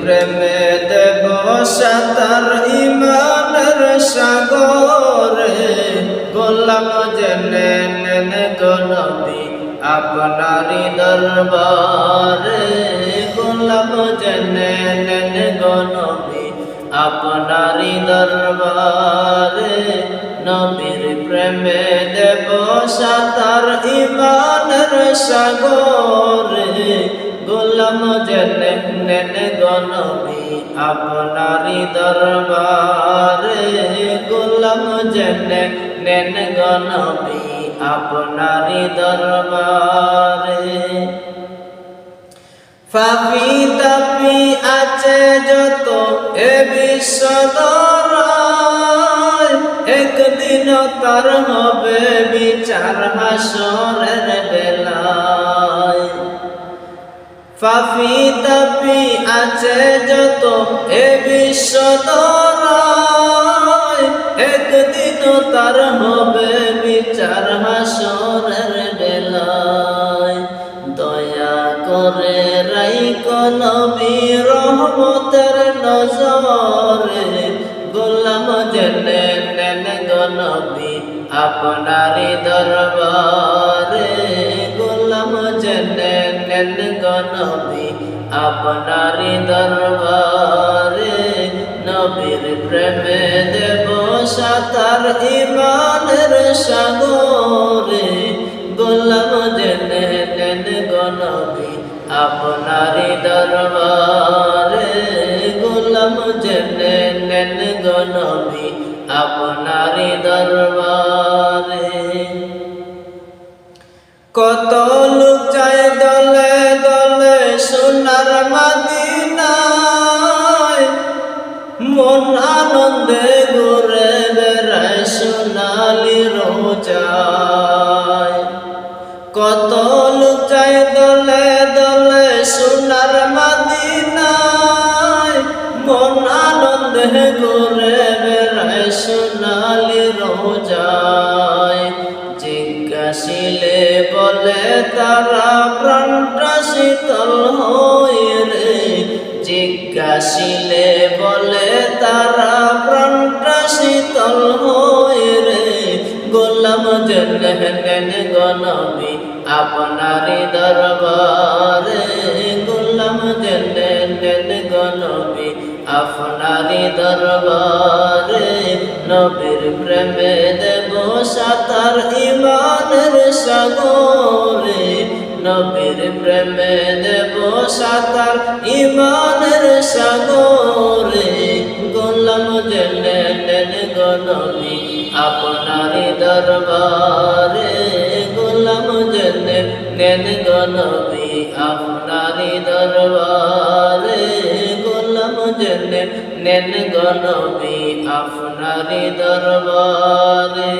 প্রেমে দেব সাতার ইমানের সাগরে। গোলাম জেনে নেন গনবি আপনারি দরবারে। গোলাম জেনে নেন গনবি আপনারি দরবারে। নবীর প্রেমে দেব সাতার ইমানের সাগরে। নেন গনবি আপনারি দরবারে। নেন গনবি আপনারি দরবারে। ফাপি তাপি আছে যত এ বিশ্ব একদিন তার হবে বিচার হাসরের বেলায়। ফাফি তাপি আছে যত, এ বিশ্ব একদিন তার হবে বিচার হাসরের বেলায়। দয়া করে রাইক নবী রহমতের নজরে। গোলাম জেনে নেন গনবী আপনারি দরবারে। গোলাম জেনে নেন গনবী আপনারি দরবারে নবীর প্রেমে দেব সাতার ইমানের সাগরে। গোলাম জেনে নেন গনবী আপনারি দরবারে। গোলাম জেনে নেন গনবী আপনারি দরবারে। মন আনন্দে ঘুরে বেড়ায় সোনালি রোজায়। কত লোক যায় দলে দলে সোনার মাদিনায়। মন আনন্দে ঘুরে বেড়ায় সোনালি রোজায়। জিজ্ঞাসিলে বলে, তারা প্রাণটা শীতল হয়ে রে জিজ্ঞাসিলে বলে, তারা প্রাণটা শীতল হয়ে রে। গোলাম জন্নেন গনবী আপনারি দরবারে। গোলাম জন্নেন গনবী আপনারি দরবারে। নবীর প্রেমে দেব সাতার ইমানের সাগরে। নবীর প্রেমে দেব সাতার ইমানের সাগরে গোলাম জেনে নেন গনবী আপনারি দরবারে। গোলাম জেনে নেন গনবী আপনারি দরবারে। গোলাম জেনে নেন গনবী আপনারি দরবারে।